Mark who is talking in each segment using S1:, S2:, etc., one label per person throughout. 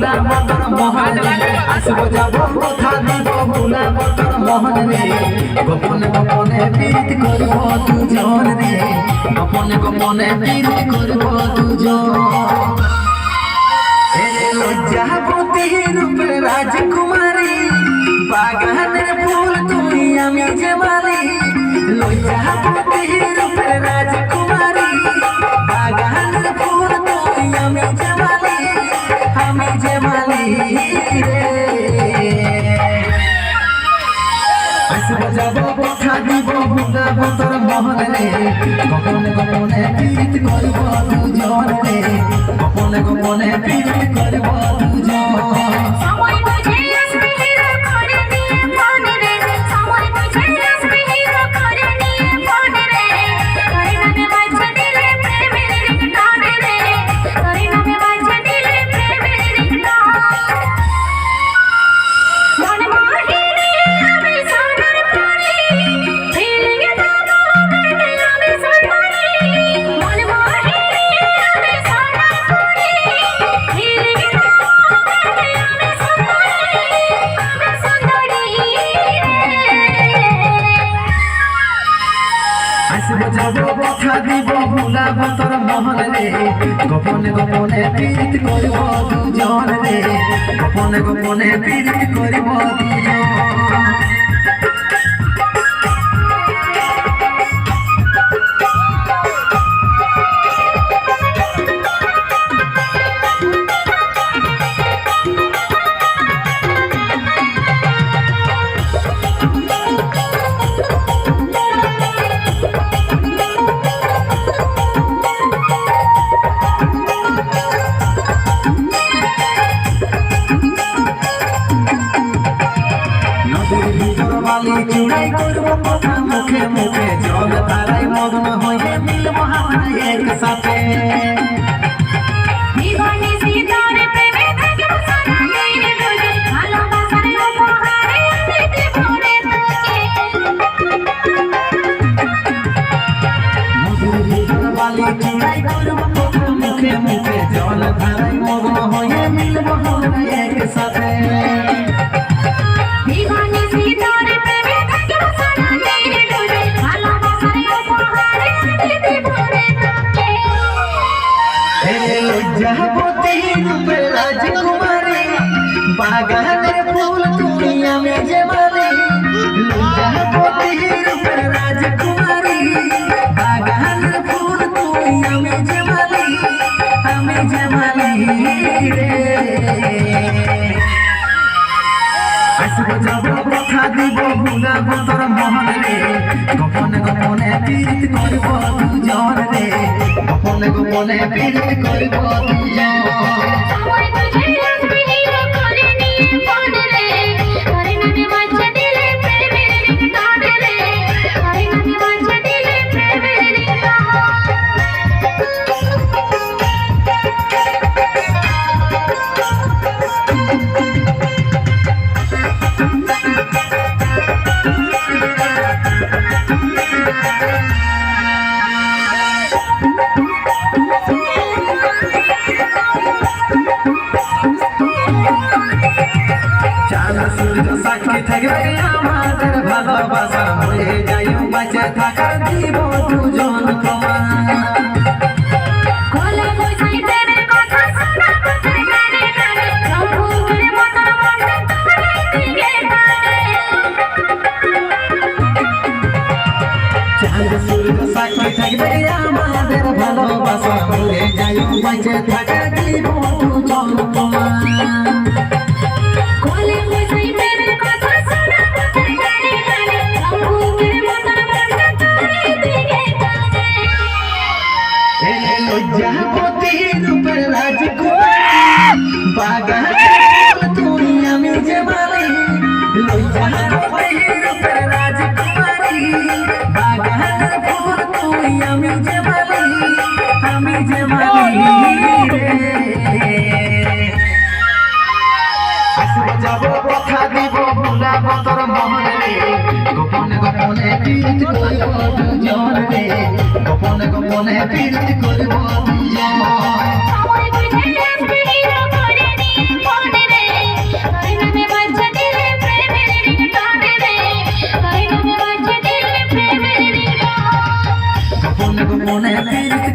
S1: মহল রে আসব যাব কথা দিব ভুলাব তোর মহল রে গোপনে গোপনে প্রীত করব দুজন রে গোপনে গোপনে প্রীত করব দুজন যাব কথা দিব বুঝাবো তোর মহল রে গোপনে করব দুজন গোপনে গোপনে প্রীত করব। দুজন
S2: রে
S1: গোপনে গোপনে প্রীত করিব দুজন রে। গোপনে গোপনে প্রীত করব দুজন। বালি চূড়াই করব কথা মুখে মুখে জল তারাই মগ্ন হয়ে মিলব আমরা একসাথে। চূড়াই করব কথা মুখে একসাথে
S2: প্রেমে থাকব সারা দিন রোজে ভালোবাসার উপহারে আমি দেব রে তোকে
S1: লজ্জাপতি রূপে রাজকুমারী বাগানের ফুল তুমি আমি যে মালি লজ্জাপতি রূপে রাজকুমারী বাগানের ফুল তুমি আমি যে মালি আমি যে মালি রে আসব যাব কথা দিব ভুলাবো তোর মহল রে গোপনে গোপনে প্রীত করব দুজন রে। গোপনে গোপনে প্রীত করব দুজন।
S2: সময় বুঝে
S1: আমাদের ভালোবাসা হয়ে যাই বাঁচে থাকার দিব দুজন তোমার লজ্জাপতি রূপের রাজকুমারী বাগান তুই আমি যে মালি। লজ্জাপতি রূপের রাজকুমারী ফুল তুই গোপনে গোপনে প্রীত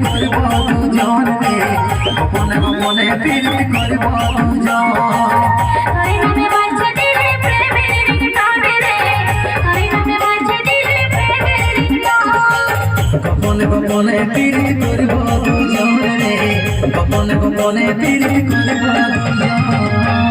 S1: দুজন রে গোপনে গোপনে প্রীতি করিব দুজন গোপনে গোপনে প্রীতি করিব দুজন রে গোপনে গোপনে প্রীতি করিব দুজন